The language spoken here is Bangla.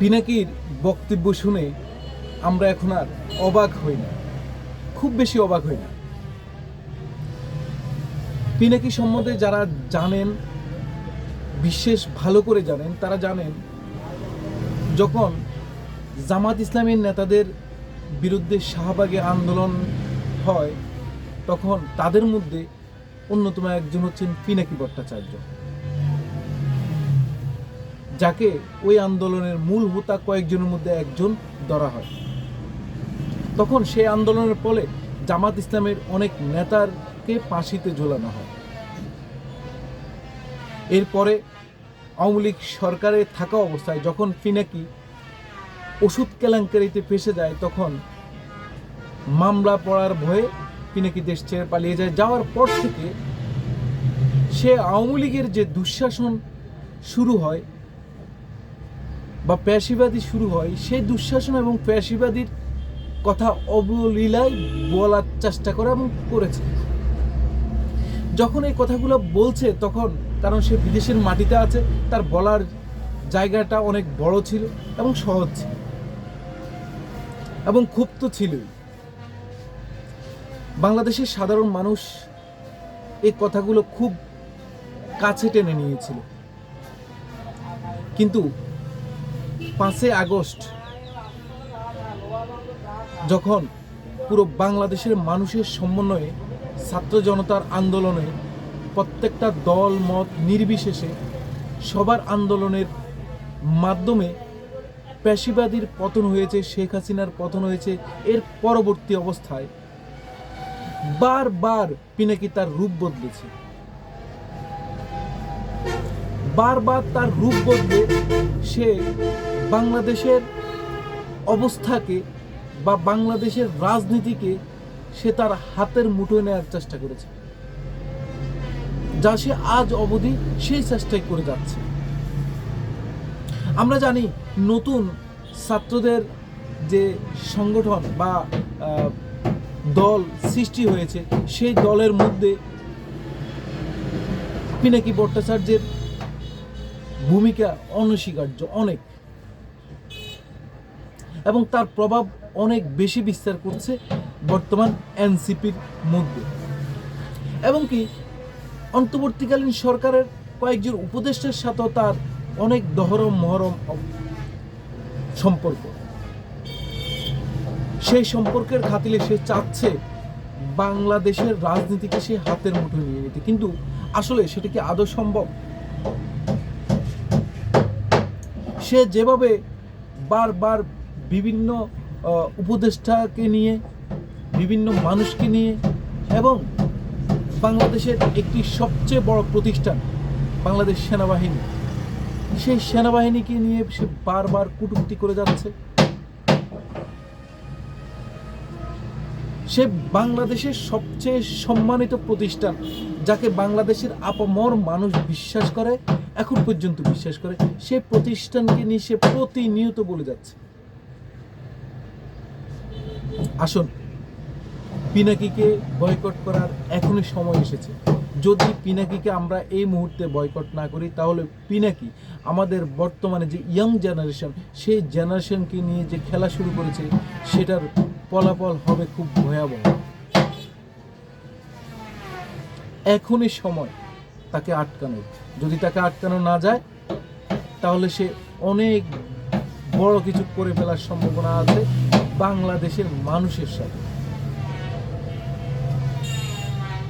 পিনাকির বক্তব্য শুনে আমরা এখন আর অবাক হই না। খুব বেশি অবাক হই না। পিনাকি সম্বন্ধে যারা জানেন, বিশেষ ভালো করে জানেন, তারা জানেন যখন জামাত ইসলামের নেতাদের বিরুদ্ধে শাহবাগে আন্দোলন হয়, তখন তাদের মধ্যে অন্যতম একজন হচ্ছেন পিনাকি ভট্টাচার্য। যাকে ওই আন্দোলনের মূল হোতা কয়েকজনের মধ্যে একজন ধরা হয়। তখন সেই আন্দোলনের ফলে জামাত ইসলামের অনেক নেতারকে ফাঁসিতে ঝোলানো হয়। এরপরে আওয়ামী লীগ সরকারে থাকা অবস্থায় যখন ফিনাকি ওষুধ কেলেঙ্কারিতে ফেসে যায়, তখন মামলা পড়ার ভয়ে পিনাকি দেশ ছেড়ে পালিয়ে যায়। যাওয়ার পর থেকে সে আওয়ামী লীগের যে দুঃশাসন শুরু হয় বা পেশিবাদী শুরু হয়, সেই দুঃশাসন এবং পেশিবাদীর কথা অবলীলায় বলার চেষ্টা করে এবং করেছে। যখন এই কথাগুলো বলছে, তখন কারণ সে বিদেশের মাটিতে আছে, তার বলার জায়গাটা অনেক বড় ছিল এবং সহজ ছিল এবং তো ছিলই। বাংলাদেশের সাধারণ মানুষ এই কথাগুলো খুব কাছে টেনে নিয়েছিল। কিন্তু পাঁচই আগস্ট, যখন পুরো বাংলাদেশের মানুষের সমন্বয়ে ছাত্র জনতার আন্দোলনে প্রত্যেকটা দল, মত নির্বিশেষে সবার আন্দোলনের মাধ্যমে পেশিবাদীর পতন হয়েছে, শেখ হাসিনার পতন হয়েছে। এর পরবর্তী অবস্থায় বারবার পিনাকি তার রূপ বদলেছে। বারবার তার রূপ বদলে সে বাংলাদেশের অবস্থাকে বা বাংলাদেশের রাজনীতিকে সে তার হাতের মুঠোয় নেওয়ার চেষ্টা করেছে। যা সে আজ অবধি সেই চেষ্টাই করে যাচ্ছে। আমরা জানি নতুন ছাত্রদের যে সংগঠন বা দল সৃষ্টি হয়েছে, সেই দলের মধ্যে পিনাকি ভট্টাচার্যের ভূমিকা অনস্বীকার্য অনেক। এবং তার প্রভাব অনেক বেশি বিস্তার করছে বর্তমান এনসিপির মধ্যে। এবং কি, অন্তর্বর্তীকালীন সরকারের কয়েকজন উপদেষ্টার সাথেও তার অনেক দহরম, মহরম সম্পর্ক। সেই সম্পর্কের খাতিলে সে চাচ্ছে বাংলাদেশের রাজনীতিকে সে হাতের মুঠোয় নিয়ে নিতে। কিন্তু আসলে সেটা কি আদৌ সম্ভব? সে যেভাবে বারবার বিভিন্ন উপদেষ্টাকে নিয়ে, বিভিন্ন মানুষকে নিয়ে এবং বাংলাদেশের একটি সবচেয়ে বড় প্রতিষ্ঠান, বাংলাদেশ সেনাবাহিনী। সেই সেনাবাহিনীকে নিয়ে সে বারবার কটূক্তি করে যাচ্ছে। সে বাংলাদেশের সবচেয়ে সম্মানিত প্রতিষ্ঠান, যাকে বাংলাদেশের আপামর মানুষ বিশ্বাস করে, এখন পর্যন্ত বিশ্বাস করে, সে প্রতিষ্ঠানকে নিয়ে সে প্রতিনিয়ত বলে যাচ্ছে। আসুন। পিনাকিকে বয়কট করার এখনই সময় এসেছে। যদি পিনাকিকে আমরা এই মুহূর্তে বয়কট না করি, তাহলে পিনাকি আমাদের বর্তমানে যে ইয়াং জেনারেশন সেই জেনারেশনকে নিয়ে যে খেলা শুরু করেছে, সেটার ফলাফল হবে খুব ভয়াবহ। এখনই সময় তাকে আটকানোর। যদি তাকে আটকানো না যায়, তাহলে সে অনেক বড় কিছু করে ফেলার সম্ভাবনা আছে। বাংলাদেশের মানুষের সাথে।